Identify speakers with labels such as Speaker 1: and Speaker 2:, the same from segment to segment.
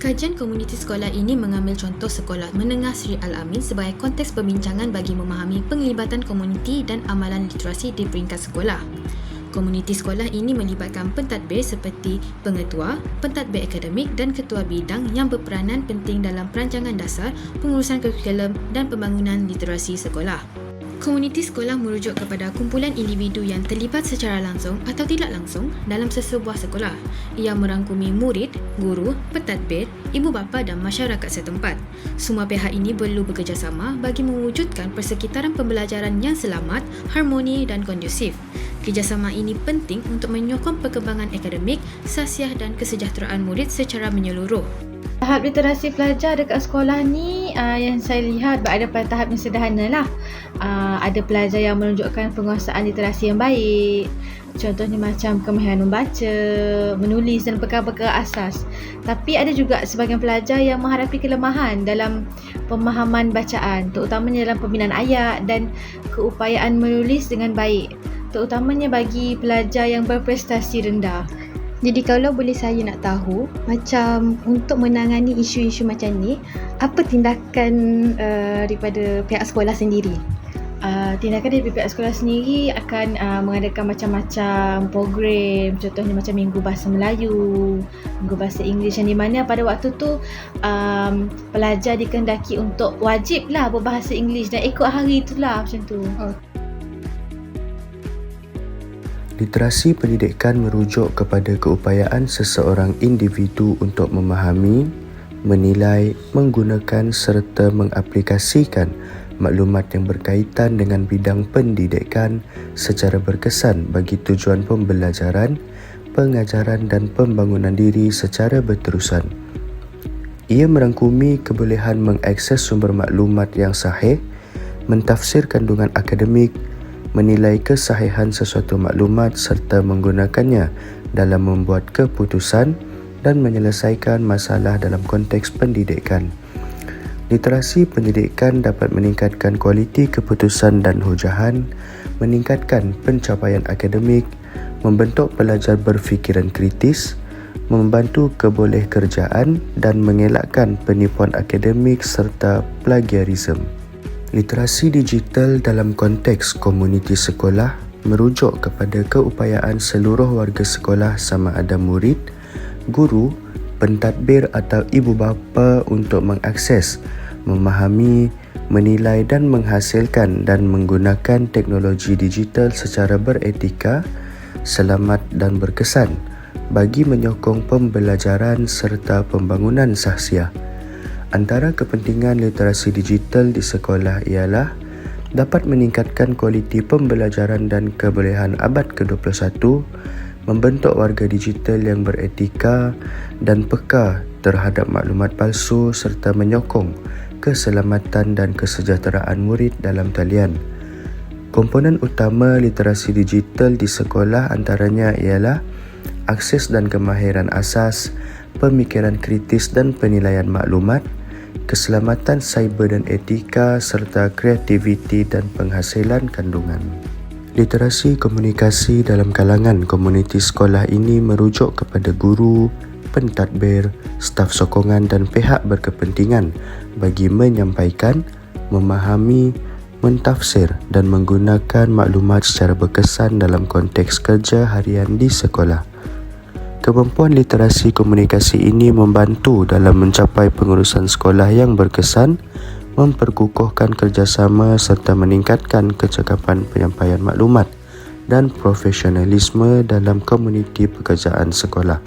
Speaker 1: Kajian komuniti sekolah ini mengambil contoh sekolah menengah Sri Al-Amin sebagai konteks perbincangan bagi memahami penglibatan komuniti dan amalan literasi di peringkat sekolah. Komuniti sekolah ini melibatkan pentadbir seperti pengetua, pentadbir akademik dan ketua bidang yang berperanan penting dalam perancangan dasar, pengurusan kurikulum dan pembangunan literasi sekolah. Komuniti sekolah merujuk kepada kumpulan individu yang terlibat secara langsung atau tidak langsung dalam sesebuah sekolah. Ia merangkumi murid, guru, pentadbir, ibu bapa dan masyarakat setempat. Semua pihak ini perlu bekerjasama bagi mewujudkan persekitaran pembelajaran yang selamat, harmoni dan kondusif. Kerjasama ini penting untuk menyokong perkembangan akademik, sasiah dan kesejahteraan murid secara menyeluruh.
Speaker 2: Tahap literasi pelajar dekat sekolah ni uh, yang saya lihat berada pada tahap yang sederhana lah. Uh, ada pelajar yang menunjukkan penguasaan literasi yang baik. Contohnya macam kemahiran membaca, menulis dan perkara-perkara asas. Tapi ada juga sebahagian pelajar yang menghadapi kelemahan dalam pemahaman bacaan, terutamanya dalam pembinaan ayat dan keupayaan menulis dengan baik. Terutamanya bagi pelajar yang berprestasi rendah.
Speaker 3: Jadi kalau boleh saya nak tahu macam untuk menangani isu-isu macam ni apa tindakan uh, daripada pihak sekolah sendiri?
Speaker 2: Uh, tindakan dari pihak sekolah sendiri akan uh, mengadakan macam-macam program contohnya macam Minggu Bahasa Melayu, Minggu Bahasa Inggeris yang di mana pada waktu tu um, pelajar dikehendaki untuk wajib lah berbahasa Inggeris dan ikut hari itulah macam tu. Oh.
Speaker 4: Literasi pendidikan merujuk kepada keupayaan seseorang individu untuk memahami, menilai, menggunakan serta mengaplikasikan maklumat yang berkaitan dengan bidang pendidikan secara berkesan bagi tujuan pembelajaran, pengajaran dan pembangunan diri secara berterusan. Ia merangkumi kebolehan mengakses sumber maklumat yang sahih, mentafsir kandungan akademik, menilai kesahihan sesuatu maklumat serta menggunakannya dalam membuat keputusan dan menyelesaikan masalah dalam konteks pendidikan. Literasi pendidikan dapat meningkatkan kualiti keputusan dan hujahan, meningkatkan pencapaian akademik, membentuk pelajar berfikiran kritis, membantu keboleh kerjaan dan mengelakkan penipuan akademik serta plagiarisme. Literasi digital dalam konteks komuniti sekolah merujuk kepada keupayaan seluruh warga sekolah sama ada murid, guru, pentadbir atau ibu bapa untuk mengakses, memahami, menilai dan menghasilkan dan menggunakan teknologi digital secara beretika, selamat dan berkesan bagi menyokong pembelajaran serta pembangunan sahsiah. Antara kepentingan literasi digital di sekolah ialah dapat meningkatkan kualiti pembelajaran dan kebolehan abad ke-21, membentuk warga digital yang beretika dan peka terhadap maklumat palsu serta menyokong keselamatan dan kesejahteraan murid dalam talian. Komponen utama literasi digital di sekolah antaranya ialah akses dan kemahiran asas, pemikiran kritis dan penilaian maklumat, keselamatan cyber dan etika serta kreativiti dan penghasilan kandungan. Literasi komunikasi dalam kalangan komuniti sekolah ini merujuk kepada guru, pentadbir, staf sokongan dan pihak berkepentingan bagi menyampaikan, memahami, mentafsir dan menggunakan maklumat secara berkesan dalam konteks kerja harian di sekolah. Kemampuan literasi komunikasi ini membantu dalam mencapai pengurusan sekolah yang berkesan, memperkukuhkan kerjasama serta meningkatkan kecekapan penyampaian maklumat dan profesionalisme dalam komuniti pekerjaan sekolah.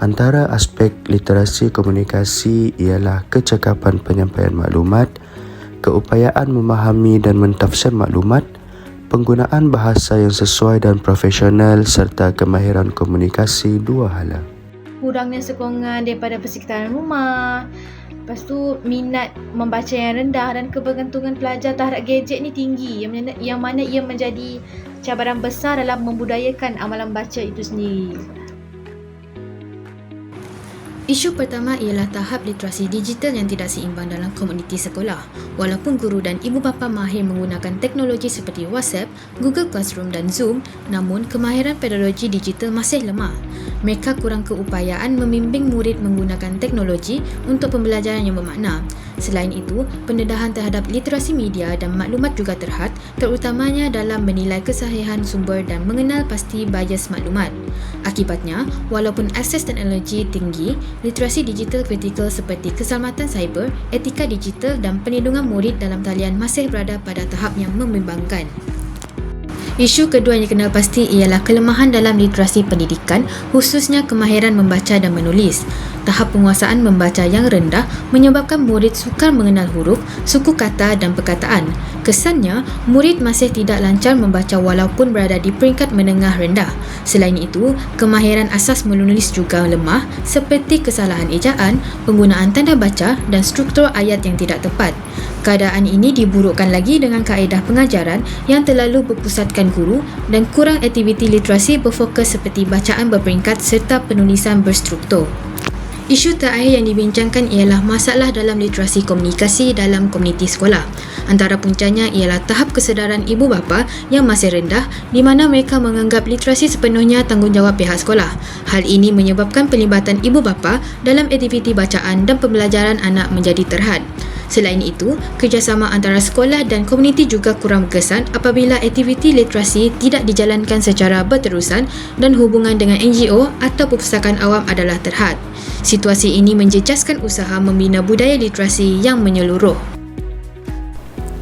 Speaker 4: Antara aspek literasi komunikasi ialah kecekapan penyampaian maklumat, keupayaan memahami dan mentafsir maklumat, penggunaan bahasa yang sesuai dan profesional serta kemahiran komunikasi dua hala.
Speaker 2: Kurangnya sokongan daripada persekitaran rumah, lepas tu minat membaca yang rendah dan kebergantungan pelajar terhadap gadget ni tinggi yang mana, yang mana ia menjadi cabaran besar dalam membudayakan amalan baca itu sendiri.
Speaker 1: Isu pertama ialah tahap literasi digital yang tidak seimbang dalam komuniti sekolah. Walaupun guru dan ibu bapa mahir menggunakan teknologi seperti WhatsApp, Google Classroom dan Zoom, namun kemahiran pedagogik digital masih lemah. Mereka kurang keupayaan membimbing murid menggunakan teknologi untuk pembelajaran yang bermakna. Selain itu, pendedahan terhadap literasi media dan maklumat juga terhad, terutamanya dalam menilai kesahihan sumber dan mengenal pasti bias maklumat. Akibatnya, walaupun akses teknologi tinggi, literasi digital kritikal seperti keselamatan cyber, etika digital dan perlindungan murid dalam talian masih berada pada tahap yang membimbangkan. Isu kedua yang dikenal pasti ialah kelemahan dalam literasi pendidikan khususnya kemahiran membaca dan menulis. Tahap penguasaan membaca yang rendah menyebabkan murid sukar mengenal huruf, suku kata dan perkataan. Kesannya, murid masih tidak lancar membaca walaupun berada di peringkat menengah rendah. Selain itu, kemahiran asas menulis juga lemah seperti kesalahan ejaan, penggunaan tanda baca dan struktur ayat yang tidak tepat. Keadaan ini diburukkan lagi dengan kaedah pengajaran yang terlalu berpusatkan guru dan kurang aktiviti literasi berfokus seperti bacaan berperingkat serta penulisan berstruktur. Isu terakhir yang dibincangkan ialah masalah dalam literasi komunikasi dalam komuniti sekolah. Antara puncanya ialah tahap kesedaran ibu bapa yang masih rendah di mana mereka menganggap literasi sepenuhnya tanggungjawab pihak sekolah. Hal ini menyebabkan pelibatan ibu bapa dalam aktiviti bacaan dan pembelajaran anak menjadi terhad. Selain itu, kerjasama antara sekolah dan komuniti juga kurang berkesan apabila aktiviti literasi tidak dijalankan secara berterusan dan hubungan dengan NGO atau perpustakaan awam adalah terhad. Situasi ini menjejaskan usaha membina budaya literasi yang menyeluruh.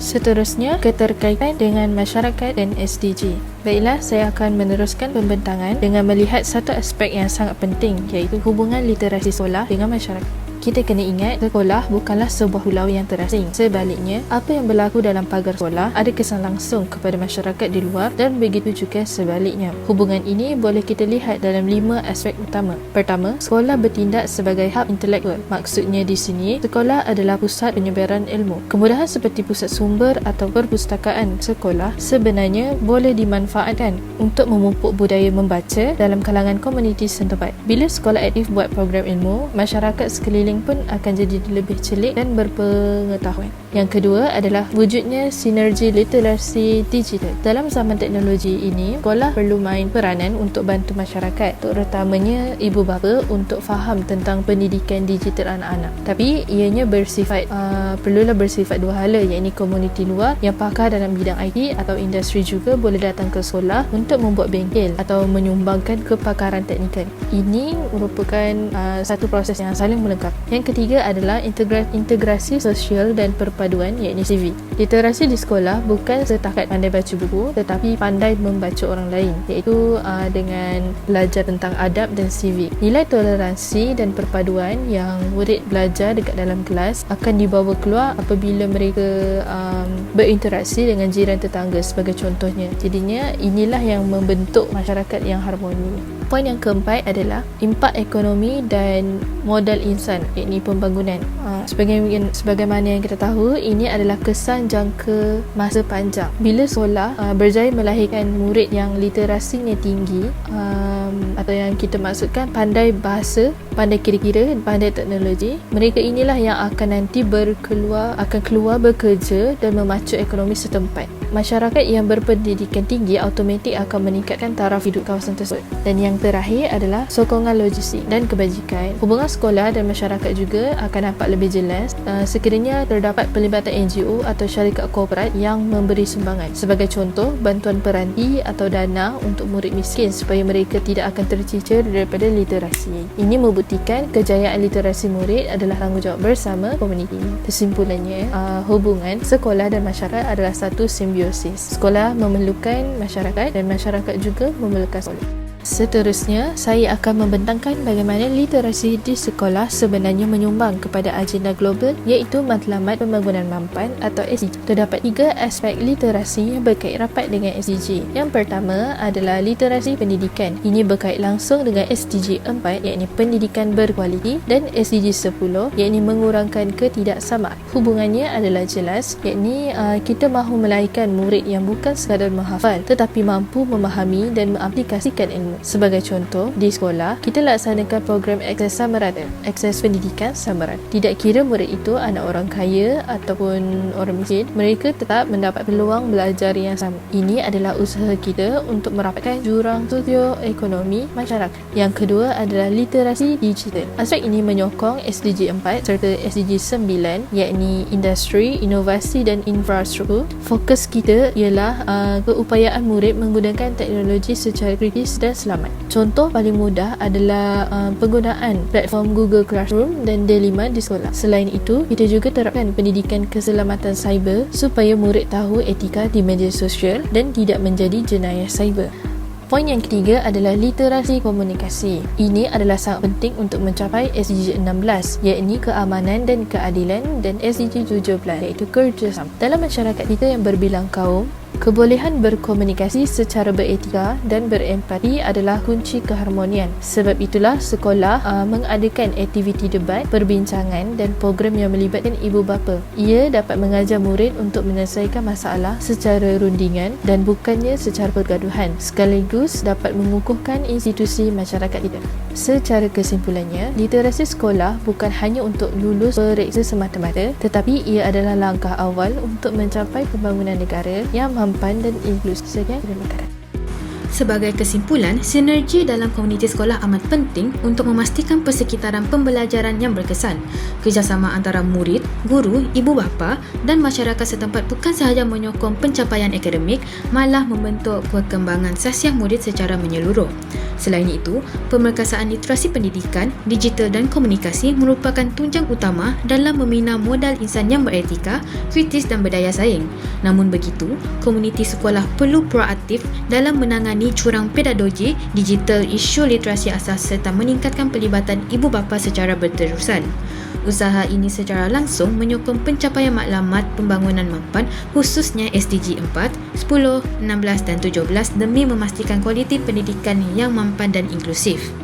Speaker 5: Seterusnya, keterkaitan dengan masyarakat dan SDG. Baiklah, saya akan meneruskan pembentangan dengan melihat satu aspek yang sangat penting iaitu hubungan literasi sekolah dengan masyarakat. Kita kena ingat, sekolah bukanlah sebuah pulau yang terasing. Sebaliknya, apa yang berlaku dalam pagar sekolah ada kesan langsung kepada masyarakat di luar dan begitu juga sebaliknya. Hubungan ini boleh kita lihat dalam lima aspek utama. Pertama, sekolah bertindak sebagai hub intelektual. Maksudnya di sini, sekolah adalah pusat penyebaran ilmu. Kemudahan seperti pusat sumber atau perpustakaan sekolah sebenarnya boleh dimanfaatkan untuk memupuk budaya membaca dalam kalangan komuniti setempat. Bila sekolah aktif buat program ilmu, masyarakat sekeliling learning pun akan jadi lebih celik dan berpengetahuan. Yang kedua adalah wujudnya sinergi literasi digital. Dalam zaman teknologi ini, sekolah perlu main peranan untuk bantu masyarakat, terutamanya ibu bapa untuk faham tentang pendidikan digital anak-anak. Tapi ianya bersifat uh, perlulah bersifat dua hala, iaitu komuniti luar yang pakar dalam bidang IT atau industri juga boleh datang ke sekolah untuk membuat bengkel atau menyumbangkan kepakaran teknikal. Ini merupakan uh, satu proses yang saling melengkapi. Yang ketiga adalah integra- integrasi sosial dan perpaduan iaitu CV. Literasi di sekolah bukan setakat pandai baca buku tetapi pandai membaca orang lain iaitu uh, dengan belajar tentang adab dan CV. Nilai toleransi dan perpaduan yang murid belajar dekat dalam kelas akan dibawa keluar apabila mereka um, berinteraksi dengan jiran tetangga sebagai contohnya. Jadinya inilah yang membentuk masyarakat yang harmoni. Poin yang keempat adalah impak ekonomi dan modal insan iaitu pembangunan. Uh, sebagaimana, sebagaimana yang kita tahu, ini adalah kesan jangka masa panjang. Bila sekolah uh, berjaya melahirkan murid yang literasinya tinggi um, atau yang kita maksudkan pandai bahasa, pandai kira-kira, pandai teknologi, mereka inilah yang akan nanti berkeluar akan keluar bekerja dan memacu ekonomi setempat. Masyarakat yang berpendidikan tinggi automatik akan meningkatkan taraf hidup kawasan tersebut. Dan yang terakhir adalah sokongan logistik dan kebajikan. Hubungan sekolah dan masyarakat juga akan nampak lebih jelas uh, sekiranya terdapat pelibatan NGO atau syarikat korporat yang memberi sumbangan. Sebagai contoh, bantuan peranti atau dana untuk murid miskin supaya mereka tidak akan tercicir daripada literasi. Ini membuktikan kejayaan literasi murid adalah tanggungjawab bersama komuniti. Kesimpulannya, uh, hubungan sekolah dan masyarakat adalah satu simbiosis. Sekolah memerlukan masyarakat dan masyarakat juga memerlukan sekolah. Seterusnya, saya akan membentangkan bagaimana literasi di sekolah sebenarnya menyumbang kepada agenda global iaitu Matlamat Pembangunan Mampan atau SDG. Terdapat tiga aspek literasi yang berkait rapat dengan SDG. Yang pertama adalah literasi pendidikan. Ini berkait langsung dengan SDG 4 iaitu pendidikan berkualiti dan SDG 10 iaitu mengurangkan ketidaksamaan. Hubungannya adalah jelas iaitu uh, kita mahu melahirkan murid yang bukan sekadar menghafal tetapi mampu memahami dan mengaplikasikan ilmu Sebagai contoh, di sekolah, kita laksanakan program akses sama rata, akses pendidikan sama rata. Tidak kira murid itu anak orang kaya ataupun orang miskin, mereka tetap mendapat peluang belajar yang sama. Ini adalah usaha kita untuk merapatkan jurang sosioekonomi masyarakat. Yang kedua adalah literasi digital. Aspek ini menyokong SDG 4 serta SDG 9 yakni industri, inovasi dan infrastruktur. Fokus kita ialah uh, keupayaan murid menggunakan teknologi secara kritis dan selamat. Contoh paling mudah adalah uh, penggunaan platform Google Classroom dan D5 di sekolah. Selain itu, kita juga terapkan pendidikan keselamatan cyber supaya murid tahu etika di media sosial dan tidak menjadi jenayah cyber. Poin yang ketiga adalah literasi komunikasi. Ini adalah sangat penting untuk mencapai SDG 16 iaitu keamanan dan keadilan dan SDG 17 iaitu kerjasama. Dalam masyarakat kita yang berbilang kaum, Kebolehan berkomunikasi secara beretika dan berempati adalah kunci keharmonian. Sebab itulah sekolah uh, mengadakan aktiviti debat, perbincangan dan program yang melibatkan ibu bapa. Ia dapat mengajar murid untuk menyelesaikan masalah secara rundingan dan bukannya secara pergaduhan. Sekaligus dapat mengukuhkan institusi masyarakat kita. Secara kesimpulannya, literasi sekolah bukan hanya untuk lulus periksa semata-mata tetapi ia adalah langkah awal untuk mencapai pembangunan negara yang mampan dan inklusif. Sekian, terima kasih.
Speaker 1: Sebagai kesimpulan, sinergi dalam komuniti sekolah amat penting untuk memastikan persekitaran pembelajaran yang berkesan. Kerjasama antara murid, guru, ibu bapa dan masyarakat setempat bukan sahaja menyokong pencapaian akademik, malah membentuk perkembangan sasiah murid secara menyeluruh. Selain itu, pemerkasaan literasi pendidikan, digital dan komunikasi merupakan tunjang utama dalam membina modal insan yang beretika, kritis dan berdaya saing. Namun begitu, komuniti sekolah perlu proaktif dalam menangani curang pedagogi, digital isu literasi asas serta meningkatkan pelibatan ibu bapa secara berterusan. Usaha ini secara langsung menyokong pencapaian maklumat pembangunan mampan khususnya SDG 4, 10, 16 dan 17 demi memastikan kualiti pendidikan yang mampan dan inklusif.